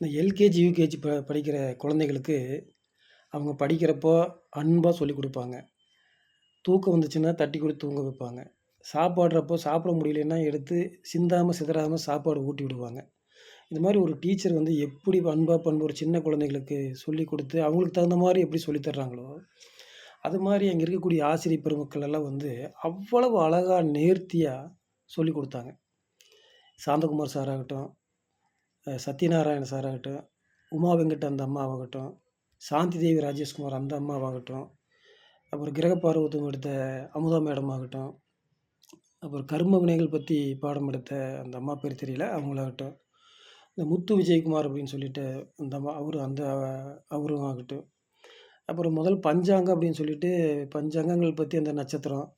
இந்த LKG, UKG ப படிக்கிற குழந்தைகளுக்கு, அவங்க படிக்கிறப்போ அன்பாக சொல்லிக் கொடுப்பாங்க தூக்கம் வந்துச்சுன்னா தட்டி கொடுத்து தூங்க வைப்பாங்க. சாப்பாடுறப்போ சாப்பிட முடியலன்னா எடுத்து சிந்தாமல் சிதறாமல் சாப்பாடு ஊட்டி விடுவாங்க. இந்த மாதிரி ஒரு டீச்சர் வந்து எப்படி அன்பாக பண்பு ஒரு சின்ன குழந்தைகளுக்கு சொல்லிக் கொடுத்து அவங்களுக்கு தகுந்த மாதிரி எப்படி சொல்லி தர்றாங்களோ, அது மாதிரி அங்கே இருக்கக்கூடிய ஆசிரியர் பெருமக்கள் எல்லாம் வந்து அவ்வளவு அழகாக நேர்த்தியாக சொல்லிக் கொடுத்தாங்க சாந்தகுமார் சார் ஆகட்டும், சத்யநாராயண சார் ஆகட்டும், உமா வெங்கட் அந்த அம்மாவாகட்டும், சாந்தி தேவி ராஜேஷ்குமார் அந்த அம்மாவாகட்டும், அப்புறம் கிரக எடுத்த அமுதா மேடம் ஆகட்டும், அப்புறம் கர்ம வினைகள் பற்றி பாடம் எடுத்த அந்த அம்மா பேர் தெரியல. அவங்களாகட்டும். இந்த முத்து விஜயகுமார் அப்படின்னு சொல்லிட்டு அந்த அம்மா அவரும் அந்த அவரும் ஆகட்டும். அப்புறம் முதல் பஞ்சாங்கம் அப்படின்னு சொல்லிட்டு பஞ்சாங்கங்கள் பற்றி அந்த நட்சத்திரம்,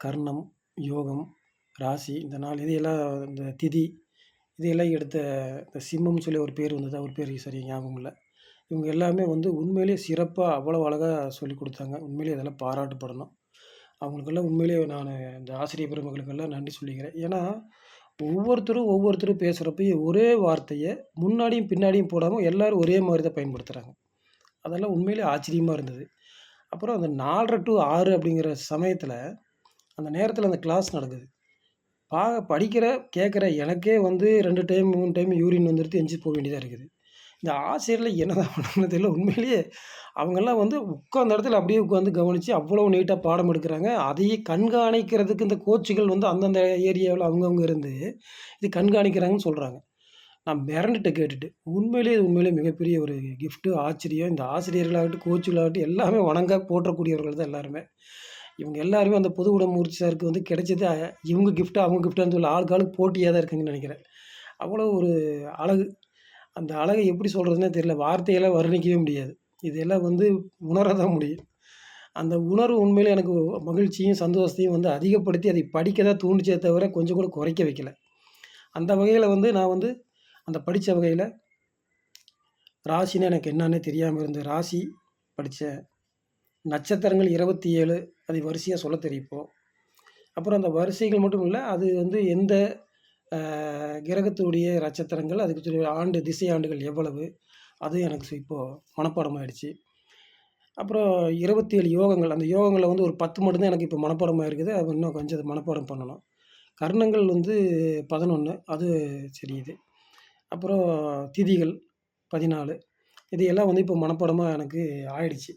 கர்ணம், யோகம், ராசி இந்த நாள் இதையெல்லாம் இந்த திதி இதையெல்லாம் எடுத்த இந்த சிம்மம்னு சொல்லி ஒரு பேர் வந்தது. அவர் பேர் சரியாக ஞாபகம் இல்லை இவங்க எல்லாமே வந்து உண்மையிலேயே சிறப்பாக அவ்வளோ அழகாக சொல்லிக் கொடுத்தாங்க உண்மையிலேயே அதெல்லாம் பாராட்டப்படணும். அவங்களுக்கெல்லாம் உண்மையிலேயே நான் இந்த ஆசிரியர் பெருமக்களுக்கெல்லாம் நன்றி சொல்லிக்கிறேன். ஏன்னா, ஒவ்வொருத்தரும் ஒவ்வொருத்தரும் பேசுகிறப்பையும் ஒரே வார்த்தையை முன்னாடியும், பின்னாடியும் போடாமல் எல்லோரும் ஒரே மாதிரி தான் பயன்படுத்துகிறாங்க அதெல்லாம் உண்மையிலேயே ஆச்சரியமாக இருந்தது. அப்புறம் அந்த நாலரை டு ஆறு அப்படிங்கிற சமயத்தில் அந்த நேரத்தில் அந்த கிளாஸ் நடக்குது. பா படிக்கிற, கேட்குற எனக்கே வந்து ரெண்டு டைம், மூணு டைம் யூரின் வந்துருது எஞ்சி போக வேண்டியதாக இருக்குது. இந்த ஆசிரியரில் என்னதான் பண்ணாங்கன்னு தெரியல. உண்மையிலேயே அவங்கெல்லாம் வந்து உட்காந்த இடத்துல அப்படியே உட்காந்து கவனித்து அவ்வளோ நீட்டாக பாடம் எடுக்கிறாங்க அதையே கண்காணிக்கிறதுக்கு இந்த கோச்சுகள் வந்து அந்தந்த ஏரியாவில் அவங்கவுங்க இருந்து, இது கண்காணிக்கிறாங்கன்னு சொல்கிறாங்க நான் மிரண்டுட்டு கேட்டுட்டு. உண்மையிலேயே உண்மையிலேயே மிகப்பெரிய ஒரு கிஃப்ட்டு ஆச்சரியம். இந்த ஆசிரியர்களாகட்டும், கோச்சுகளாகட்டும் எல்லாமே வணங்க போற்றக்கூடியவர்கள் தான் எல்லாருமே. இவங்க எல்லாருமே அந்த பொதுவுடைமூர்த்தி சாருக்கு வந்து கிடைச்சது இவங்க கிஃப்ட்டாக அவங்க கிஃப்ட்டாக சொல்லி ஆளுக்கு ஆளுக்கு போட்டியாக தான் இருக்குங்கன்னு நினைக்கிறேன் அவ்வளோ ஒரு அழகு. அந்த அழகை எப்படி சொல்கிறதுனே தெரியல. வார்த்தையெல்லாம் வர்ணிக்கவே முடியாது. இதெல்லாம் வந்து உணர தான் முடியும். அந்த உணர்வு உண்மையில் எனக்கு மகிழ்ச்சியும், சந்தோஷத்தையும் வந்து அதிகப்படுத்தி அதை படிக்க தான் தூண்டிச்சே தவிர கொஞ்சம் கூட குறைக்க வைக்கல. அந்த வகையில் வந்து நான் வந்து அந்த படித்த வகையில் ராசின்னா எனக்கு என்னன்னே தெரியாமல் இருந்த ராசி படித்தேன் நட்சத்திரங்கள் 27 அதை வரிசையாக சொல்ல தெரிவிப்போம் அப்புறம் அந்த வரிசைகள் மட்டும் இல்லை அது வந்து எந்த கிரகத்துடைய நட்சத்திரங்கள், அதுக்கு ஆண்டு திசை ஆண்டுகள் எவ்வளவு, அது எனக்கு இப்போது மனப்பாடம் ஆயிடுச்சு. அப்புறம் 27 யோகங்கள். அந்த யோகங்களில் வந்து ஒரு பத்து மட்டும்தான் எனக்கு இப்போ மனப்பாடமாக இருக்குது. அது இன்னும் கொஞ்சம் மனப்பாடம் பண்ணணும். கர்ணங்கள் வந்து 11 அது தெரியுது. அப்புறம் திதிகள் 14 இது எல்லாம் வந்து இப்போ மனப்பாடமாக எனக்கு ஆயிடுச்சு.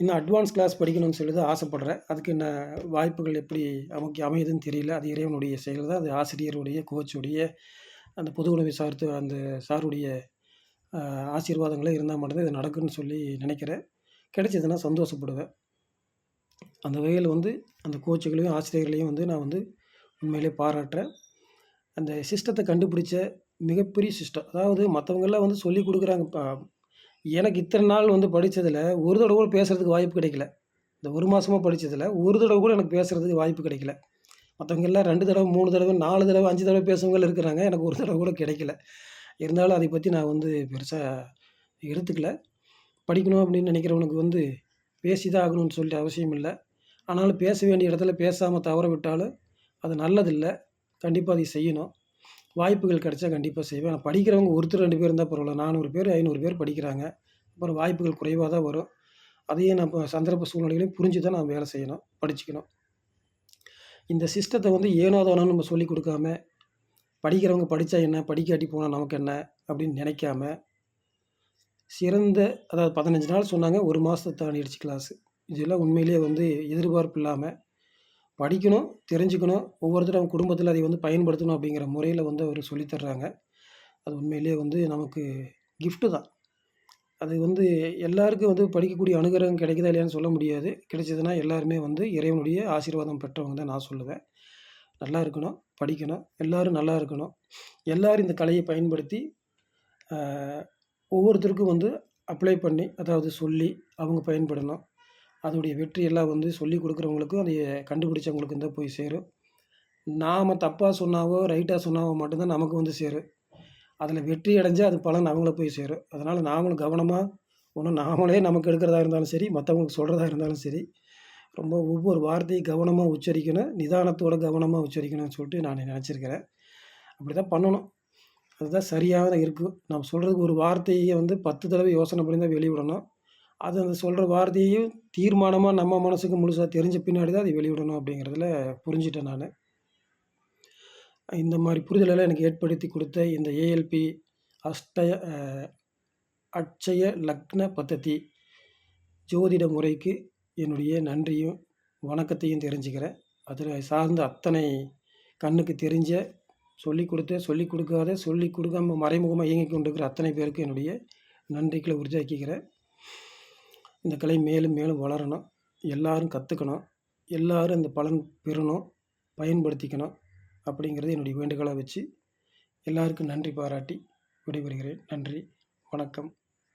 இன்னும் அட்வான்ஸ் கிளாஸ் படிக்கணும்னு சொல்லி தான் ஆசைப்பட்றேன் அதுக்கு என்ன வாய்ப்புகள் எப்படி நமக்கு அமையுதுன்னு தெரியல. அது இறைவனுடைய செயல் தான். அது ஆசிரியருடைய, கோச்சுடைய, அந்த பொதுவுடைமை சார்த்து அந்த சாருடைய ஆசீர்வாதங்களே இருந்தால் மட்டும்தான் இது நடக்கும்னு சொல்லி நினைக்கிறேன் கிடைச்சதுன்னா சந்தோஷப்படுவேன். அந்த வகையில் வந்து அந்த கோச்சுகளையும், ஆசிரியர்களையும் வந்து நான் வந்து உண்மையிலேயே பாராட்டுறேன். அந்த சிஸ்டத்தை கண்டுபிடிச்ச மிகப்பெரிய சிஸ்டம். அதாவது மற்றவங்கெல்லாம் வந்து சொல்லிக் கொடுக்குறாங்க எனக்கு இத்தனை நாள் வந்து படித்ததில் ஒரு தடவை கூட பேசுறதுக்கு வாய்ப்பு கிடைக்கல. இந்த ஒரு மாதமாக படித்ததில் ஒரு தடவை கூட எனக்கு பேசுகிறதுக்கு வாய்ப்பு கிடைக்கல. மற்றவங்க எல்லாம் 2 தடவ, 3 தடவ, 4 தடவ, 5 தடவ பேசுறவங்க இருக்கிறாங்க. எனக்கு ஒரு தடவை கூட கிடைக்கல. இருந்தாலும் அதை பற்றி நான் வந்து பெருசாக எடுத்துக்கல. படிக்கணும் அப்படின்னு நினைக்கிறவனுக்கு வந்து பேசி தான் ஆகணும்னு சொல்லி அவசியம் இல்லை ஆனாலும் பேச வேண்டிய இடத்துல பேசாமல் தவற விட்டாலும் அது நல்லதில்லை கண்டிப்பாக அதை செய்யணும். வாய்ப்புகள் கிடைச்சா கண்டிப்பாக செய்வேன். ஆனால் படிக்கிறவங்க ஒருத்தர் ரெண்டு பேர் இருந்தால் பரவாயில்ல நானூறு பேர், ஐநூறு பேர் படிக்கிறாங்க. அப்புறம் வாய்ப்புகள் குறைவாக தான் வரும். அதையும் நம்ம சந்தர்ப்ப சூழ்நிலைகளையும் புரிஞ்சு தான் நான் வேலை செய்யணும். படிச்சுக்கணும். இந்த சிஸ்டத்தை வந்து ஏனோ தானோன்னு நம்ம சொல்லிக் கொடுக்காம படிக்கிறவங்க படித்தா என்ன, படிக்காட்டி போனால் நமக்கு என்ன அப்படின்னு நினைக்காம சிறந்த அதாவது 15 நாள் சொன்னாங்க. ஒரு மாதத்தை தாண்டிடுச்சு கிளாஸு. இதெல்லாம் உண்மையிலேயே வந்து எதிர்பார்ப்பு இல்லாமல் படிக்கணும், தெரிஞ்சுக்கணும். ஒவ்வொருத்தரும் அவங்க அதை வந்து பயன்படுத்தணும் அப்படிங்கிற முறையில் வந்து அவர் சொல்லித்தர்றாங்க அது உண்மையிலேயே வந்து நமக்கு கிஃப்ட்டு தான். அது வந்து எல்லாருக்கும் வந்து படிக்கக்கூடிய அனுகிரகம் கிடைக்குதா இல்லையான்னு சொல்ல முடியாது. கிடைச்சதுன்னா எல்லாருமே வந்து இறைவனுடைய ஆசீர்வாதம் பெற்றவங்க தான் நான் சொல்லுவேன். நல்லா இருக்கணும், படிக்கணும், எல்லோரும் நல்லா இருக்கணும். எல்லோரும் இந்த கலையை பயன்படுத்தி, ஒவ்வொருத்தருக்கும் வந்து அப்ளை பண்ணி, அதாவது சொல்லி அவங்க பயன்படணும். அதோடைய வெற்றி எல்லாம் வந்து சொல்லிக் கொடுக்குறவங்களுக்கும் அதை கண்டுபிடிச்சவங்களுக்கும் தான் போய் சேரும். நாம் தப்பாக சொன்னாவோ, ரைட்டாக சொன்னாவோ மட்டும்தான் நமக்கு வந்து சேரும். அதில் வெற்றி அடைஞ்சால் அது பலன் அவங்கள போய் சேரும். அதனால் நாமளும் கவனமாக ஒன்றும் நாமளே நமக்கு எடுக்கிறதா இருந்தாலும் சரி, மற்றவங்களுக்கு சொல்கிறதா இருந்தாலும் சரி, ரொம்ப ஒவ்வொரு வார்த்தையும் கவனமாக உச்சரிக்கணும். நிதானத்தோட கவனமாக உச்சரிக்கணும்னு சொல்லிட்டு நான் நினச்சிருக்கிறேன் அப்படி தான் பண்ணணும். அதுதான் சரியாக தான் இருக்கும் நம்ம சொல்கிறதுக்கு ஒரு வார்த்தையை வந்து பத்து தடவை யோசனை பண்ணி தான் வெளிவிடணும் அது அந்த சொல்கிற வார்த்தையையும் தீர்மானமாக நம்ம மனசுக்கு முழுசாக தெரிஞ்ச பின்னாடி தான் அதை வெளிவிடணும் அப்படிங்கிறதுல புரிஞ்சுட்டேன் நான். இந்த மாதிரி புரிதலெல்லாம் எனக்கு ஏற்படுத்தி கொடுத்த இந்த ஏஎல்பி அஷ்டய அட்சய லக்ன பத்ததி ஜோதிட முறைக்கு என்னுடைய நன்றியும் வணக்கத்தையும் தெரிஞ்சுக்கிறேன். அதில் சார்ந்த அத்தனை கண்ணுக்கு தெரிஞ்ச சொல்லிக் கொடுத்த சொல்லிக் கொடுக்காத சொல்லிக் கொடுக்காம மறைமுகமாக இயங்கி கொண்டிருக்கிற அத்தனை பேருக்கு என்னுடைய நன்றிகளை உறுதியாக்கிக்கிறேன். இந்த கலை மேலும் மேலும் வளரணும். எல்லாரும் கற்றுக்கணும் எல்லாரும் இந்த பலன் பெறணும். பயன்படுத்திக்கணும் அப்படிங்கிறது என்னுடைய வேண்டுகோளாக வச்சு எல்லாருக்கும் நன்றி பாராட்டி விடைபெறுகிறேன். நன்றி. வணக்கம்.